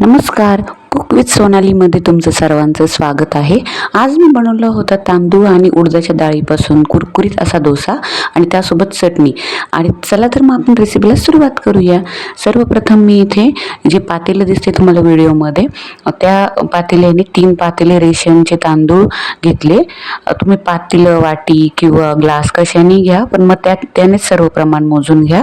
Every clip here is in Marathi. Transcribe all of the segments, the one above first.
नमस्कार. कुक विथ सोनालीमध्ये तुमचं सर्वांचं स्वागत आहे. आज मी बनवलं होतं तांदूळ आणि उडदाच्या डाळीपासून कुरकुरीत असा डोसा आणि त्यासोबत चटणी. आणि चला तर मग आपण रेसिपीला सुरुवात करूया. सर्वप्रथम मी इथे जे पातेलं दिसते तुम्हाला व्हिडिओमध्ये त्या पातेल्याने तीन पातेले रेशमचे तांदूळ घेतले. तुम्ही पातेलं वाटी किंवा ग्लास कशाने घ्या पण मग त्या त्यानेच सर्व प्रमाण मोजून घ्या.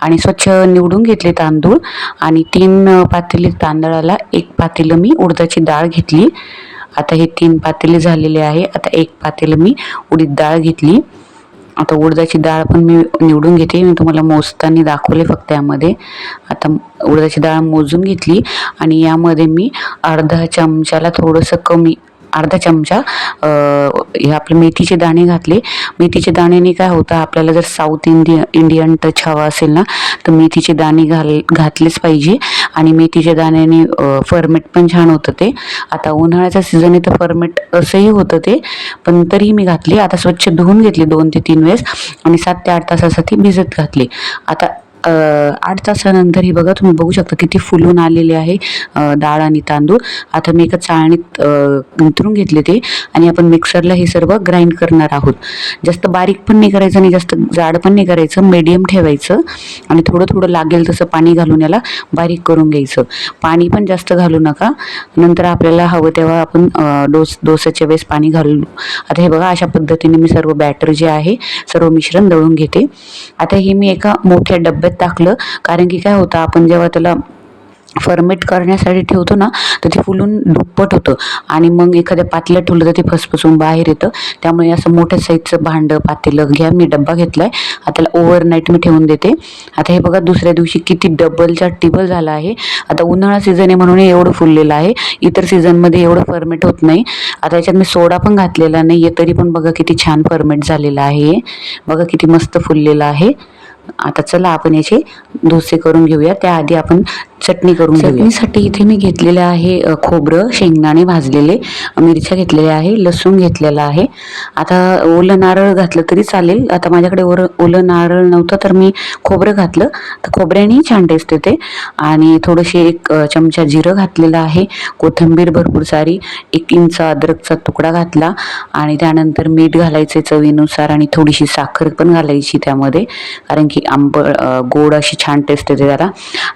आणि स्वच्छ निवडून घेतले तांदूळ. आणि तीन पातेले तांदळाला एक पातेलं मी उडदाची डाळ घेतली. आता हे तीन पातेले झालेले आहे. आता एक पातेलं मी उडीद डाळ घेतली. आता उडदाची डाळ पण मी निवडून घेते. मी तुम्हाला मोजताना दाखवले फक्त यामध्ये. आता उडदाची डाळ मोजून घेतली आणि यामध्ये मी अर्धा चमच्याला थोडंसं कमी अर्धा चमचा हे आपले मेथीचे दाणे घातले. मेथीचे दाण्याने काय होतं आपल्याला जर साऊथ इंडिया इंडियन टच हवा असेल ना तर मेथीचे दाणे घाल घातलेच पाहिजे. आणि मेथीच्या दाण्याने फर्मेट पण छान होतं ते. आता उन्हाळ्याचा सीझन आहे तर फर्मेट असंही होतं ते पण तरीही मी घातली. आता स्वच्छ धुवून घेतली दोन ते तीन वेळेस आणि सात ते आठ तासासाठी भिजत घातली. आता आठ तासानंतर ही बघा तुम्ही बघू शकता किती फुलून आलेले आहे डाळ आणि तांदूळ. आता मी एका चाळणीत गुंतरून घेतले ते आणि आपण मिक्सरला हे सर्व ग्राइंड करणार आहोत. जास्त बारीक पण नाही करायचं आणि जास्त जाड पण नाही करायचं मीडियम ठेवायचं आणि थोडं थोडं लागेल तसं पाणी घालून याला बारीक करून घ्यायचं. पाणी पण जास्त घालू नका. नंतर आपल्याला हवं तेव्हा आपण डोस डोसाच्या वेळेस पाणी घालू. आता हे बघा अशा पद्धतीने मी सर्व बॅटर जे आहे सर्व मिश्रण दळून घेते. आता हे मी एका मोठ्या डब्यात टाकलं. कारण की काय होतं आपण जेव्हा त्याला फर्मेट करण्यासाठी ठेवतो ना तर ते फुलून दुप्पट होतं. आणि मग एखाद्या पातेल्यात ठेवलं तर ते फसफसून बाहेर येतं. त्यामुळे असं मोठ्या साईजचं भांडं पातेलं घ्या मी डब्बा घेतलाय. आता ओव्हरनाईट मी ठेवून देते. आता हे बघा दुसऱ्या दिवशी किती डबलचा टिबल झाला आहे. आता उन्हाळा सीझन आहे म्हणून हे एवढं फुललेलं आहे. इतर सीझनमध्ये एवढं फर्मेट होत नाही. आता याच्यात मी सोडा पण घातलेला नाही आहे तरी पण बघा किती छान फर्मेट झालेला आहे. बघा किती मस्त फुललेलं आहे. आता चला आपण याचे डोसे करून घेऊया. त्याआधी आपण चटणी करून चटणीसाठी इथे मी घेतलेलं आहे खोबरं शेंगदाणे भाजलेले मिरच्या घेतलेल्या आहे लसूण घेतलेला आहे. आता ओलं नारळ घातलं तरी चालेल. आता माझ्याकडे ओर ओलं नारळ नव्हतं तर मी खोबरं घातलं. तर खोबऱ्यानेही छान टेस्ट येते. आणि थोडंशी एक चमचा जिरं घातलेलं आहे. कोथिंबीर भरपूर सारी एक इंच अद्रकचा तुकडा घातला. आणि त्यानंतर मीठ घालायचे चवीनुसार आणि थोडीशी साखर पण घालायची त्यामध्ये. कारण की आंबळ गोड अशी छान टेस्ट येते त्याला.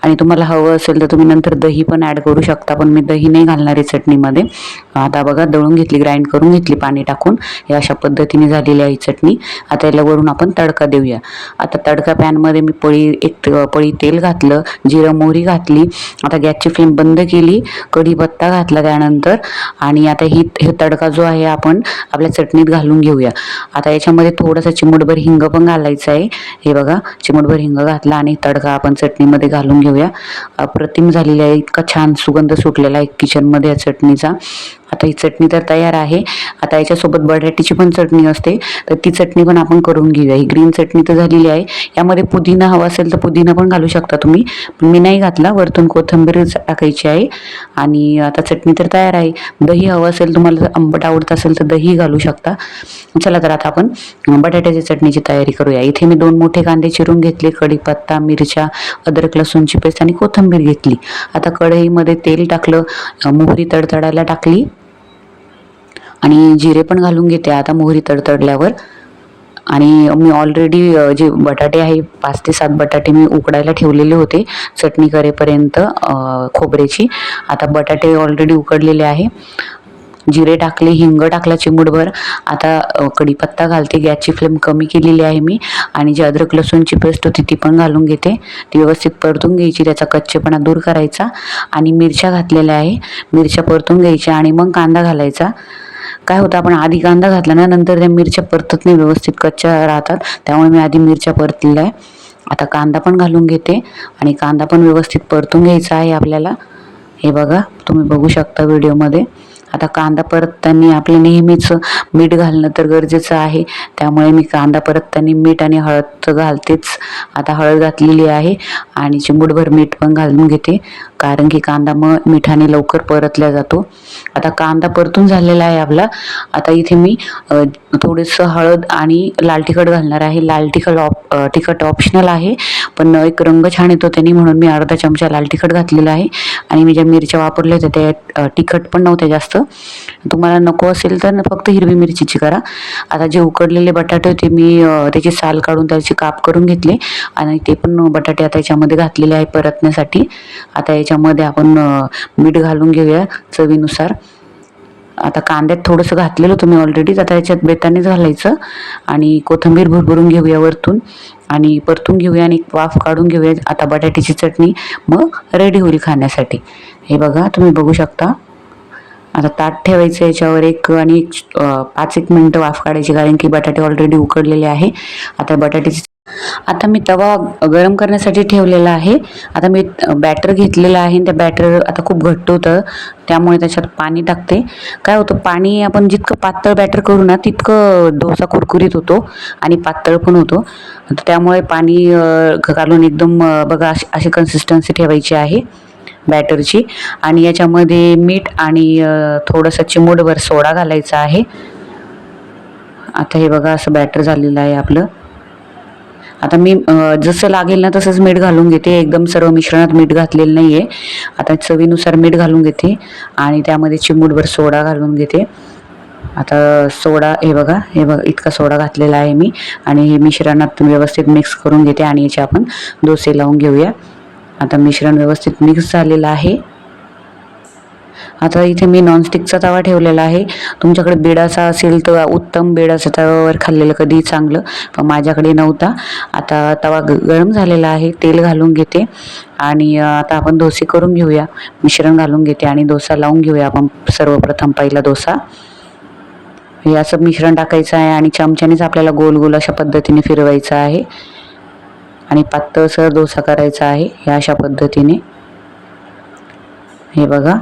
आणि तुम्हाला हवं असेल तर तुम्ही नंतर दही पण ॲड करू शकता. पण मी दही नाही घालणार आहे चटणीमध्ये. आता बघा दळून घेतली ग्राइंड करून घेतली पाणी टाकून. हे अशा पद्धतीने झालेली आहे चटणी. आता याला वरून आपण तडका देऊया. आता तडका पॅनमध्ये मी पळी एक पळी तेल घातलं जिरं मोहरी घातली. आता गॅसची फ्लेम बंद केली कढीपत्ता घातला त्यानंतर. आणि आता ही हे तडका जो आहे आपण आपल्या चटणीत घालून घेऊया. आता याच्यामध्ये थोडासा चिमूटभर हिंग पण घालायचं आहे. हे बघा चिमूटभर हिंग घातला आणि तडका आपण चटणीमध्ये घालून घेऊया. अप्रतिम झालेली आहे. इतका छान सुगंध सुटलेला आहे किचनमध्ये या चटणीचा. आता ही चटणी तर तयार आहे. आता याच्यासोबत बटाट्याची पण चटणी असते. तर ती चटणी पण आपण करून घेऊया. ही ग्रीन चटणी तर झालेली आहे. यामध्ये पुदिना हवा असेल तर पुदिना पण घालू शकता तुम्ही. पण मी नाही घातला. वरतून कोथंबीर टाकायची आहे. आणि आता चटणी तर तयार आहे. दही हवं असेल तुम्हाला जर आंबट आवडत असेल तर दही घालू शकता. चला तर आता आपण बटाट्याच्या चटणीची तयारी करूया. इथे मी दोन मोठे कांदे चिरून घेतले. कढीपत्ता मिरच्या अद्रक लसूणची पेस्ट आणि कोथिंबीर घेतली. आता कढईमध्ये तेल टाकलं. मोहरी तडतडायला टाकली. आणि जिरे पण घालून घेते. आता मोहरी तडतडल्यावर. आणि मी ऑलरेडी जे बटाटे आहे पाच ते सात बटाटे मी उकडायला ठेवलेले होते. चटणी करेपर्यंत खोबऱ्याची. आता बटाटे ऑलरेडी उकडलेले आहे. जिरे टाकले हिंग टाकला चिमूटभर. आता कढीपत्ता घालते. गॅसची फ्लेम कमी केलेली आहे मी. आणि जी अद्रक लसूणची पेस्ट होती ती पण घालून घेते. ती व्यवस्थित परतून घ्यायची. त्याचा कच्चेपणा दूर करायचा. आणि मिरच्या घातलेल्या आहे. मिरच्या परतून घ्यायच्या आणि मग कांदा घालायचा. काय होतं आपण आधी कांदा घातला ना नंतर त्या मिरच्या परतत नाही व्यवस्थित कच्च्या राहतात. त्यामुळे मी आधी मिरच्या परतलेल्या आहे आता कांदा पण घालून घेते आणि कांदा पण व्यवस्थित परतून घ्यायचा आहे आपल्याला. हे बघा तुम्ही बघू शकता व्हिडिओमध्ये. आता कांदा परतताना आपले नेहमीच मीठ घालणं तर गरजेचं आहे. त्यामुळे मी कांदा परतताना मीठ आणि हळद तर घालतेच. आता हळद घातलेली आहे आणि चिमूटभर मीठ पण घालून घेते. कारण की कांदा मग मिठाने लवकर परतला जातो. आता कांदा परतून झालेला आहे आपला. आता इथे मी थोडंसं हळद आणि लाल तिखट घालणार आहे. लाल तिखट ऑप तिखट ऑप्शनल आहे. पण एक रंग छान येतो त्याने म्हणून मी अर्धा चमचा लाल तिखट घातलेला आहे. आणि मी ज्या मिरच्या वापरल्या होत्या त्या तिखट पण नव्हत्या जास्त. तुम्हाला नको असेल तर फक्त हिरवी मिरचीची करा. आता जे उकडलेले बटाटे होते मी त्याची साल काढून त्याची काप करून घेतले. आणि ते पण बटाटे आता याच्यामध्ये घातलेले आहे परतण्यासाठी. आता याच्या त्याच्यामध्ये आपण मीठ घालून घेऊया चवीनुसार. आता कांद्यात थोडंसं घातलेलं तुम्ही ऑलरेडी आता याच्यात बेतानेच घालायचं आणि कोथिंबीर भरभरून घेऊया वरतून आणि परतून घेऊया आणि एक वाफ काढून घेऊया. आता बटाट्याची चटणी मग रेडी होईल खाण्यासाठी. हे बघा तुम्ही बघू शकता. आता ताट ठेवायचं याच्यावर एक आणि पाच एक मिनटं वाफ काढायची कारण की बटाटे ऑलरेडी उकडलेले आहे. आता बटाट्याची आता मी तवा गरम करण्यासाठी ठेवलेला आहे. आता मी बॅटर घेतलेलं आहे आणि त्या बॅटर आता खूप घट्ट होतं. त्यामुळे त्याच्यात पाणी टाकते. काय होतं पाणी आपण जितकं पातळ बॅटर करू ना तितकं डोसा कुरकुरीत होतो आणि पातळ पण होतो. तर त्यामुळे पाणी घालून एकदम बघा अशी अशी कन्सिस्टन्सी ठेवायची आहे बॅटरची आणि याच्यामध्ये मीठ आणि थोडंसं चिमूटभर सोडा घालायचा आहे. आता हे बघा असं बॅटर झालेलं आहे आपलं. आता मी जसं लागेल ना तसंच मीठ घालून घेते. एकदम सर्व मिश्रणात मीठ घातलेलं नाही आहे आता चवीनुसार मीठ घालून घेते आणि त्यामध्ये चिमूटभर सोडा घालून घेते. आता सोडा हे बघा हे बघा इतका सोडा घातलेला आहे मी आणि हे मिश्रणात व्यवस्थित मिक्स करून घेते आणि याचे आपण डोसे लावून घेऊया. आता मिश्रण व्यवस्थित मिक्स झालेलं आहे. आता इथे मी नॉनस्टिकचा तवा ठेवलेला आहे. तुमच्याकडे बेडाचा असेल तर उत्तम बेडाच्या तव्यावर खाल्लेलं कधी चांगलं पण माझ्याकडे नव्हता. आता तवा ग गरम झालेला आहे तेल घालून घेते. आणि आता आपण डोसे करून घेऊया. मिश्रण घालून घेते आणि डोसा लावून घेऊया आपण सर्वप्रथम पहिला डोसा. हे असं मिश्रण टाकायचं आहे आणि चमच्यानेच आपल्याला गोल गोल अशा पद्धतीने फिरवायचं आहे. आणि पातळसर डोसा करायचा आहे ह्या अशा पद्धतीने. हे बघा.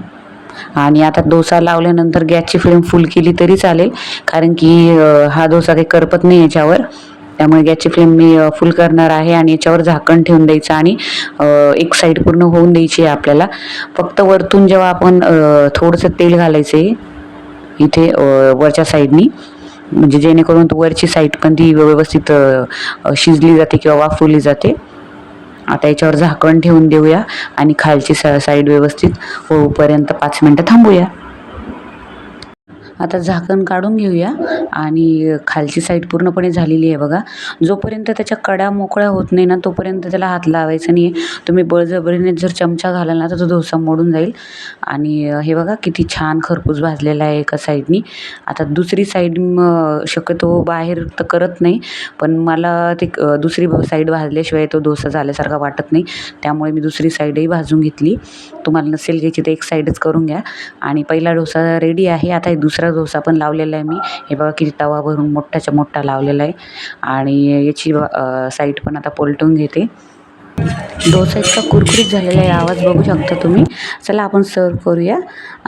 आणि आता डोसा लावल्यानंतर गॅसची फ्लेम फुल केली तरी चालेल कारण की हा डोसा काही करपत नाही याच्यावर. त्यामुळे गॅसची फ्लेम मी फुल करणार आहे आणि याच्यावर झाकण ठेवून द्यायचं आणि एक साईड पूर्ण होऊन द्यायची आहे आपल्याला. फक्त वरतून जेव्हा आपण थोडंसं तेल घालायचं आहे इथे वरच्या साईडनी म्हणजे जेणेकरून वरची साईड पण ती व्यवस्थित शिजली जाते किंवा वाफवली जाते. आता याच्यावर झाकण ठेवून देऊया आणि खालची स साईड व्यवस्थित होऊपर्यंत पाच मिनटं थांबूया. आता झाकण काढून घेऊया. आणि खालची साईड पूर्णपणे झालेली आहे बघा. जोपर्यंत त्याच्या कडा मोकळ्या होत नाही ना तोपर्यंत त्याला हात लावायचा नाही तुम्ही बळजबरीने जर चमचा घालाल ना तर तो डोसा मोडून जाईल. आणि हे बघा किती छान खरपूस भाजलेला आहे एका साईडनी आता दुसरी साईड शक्यतो बाहेर तर करत नाही. पण मला ते दुसरी साईड भाजल्याशिवाय तो डोसा झाल्यासारखा वाटत नाही. त्यामुळे मी दुसरी साईडही भाजून घेतली. तुम्हाला नसेल घ्यायची तर एक साईडच करून घ्या. आणि पहिला डोसा रेडी आहे. आता दुसरा दुसरा डोसा पण लावलेला आहे मी. हे बघा किती तवा भरून मोठाच्या मोठा लावलेला आहे. आणि याची साईड पण आता पोलटून घेते. डोसा इतका कुरकुरीत झालेला आहे आवाज बघू शकता तुम्ही. चला आपण सर्व करूया.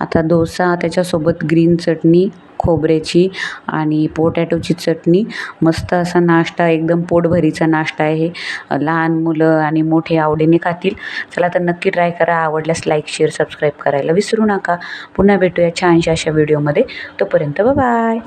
आता डोसा त्याच्यासोबत ग्रीन चटणी खोबऱ्याची आणि पोटॅटोची चटणी. मस्त असा नाश्ता एकदम पोटभरीचा नाश्ता आहे. लहान मुलं आणि मोठे आवडीने खातील. चला तर नक्की ट्राय करा. आवडल्यास लाईक शेअर सबस्क्राईब करायला विसरू नका. पुन्हा भेटूया छानशा अशा व्हिडिओमध्ये तोपर्यंत बाय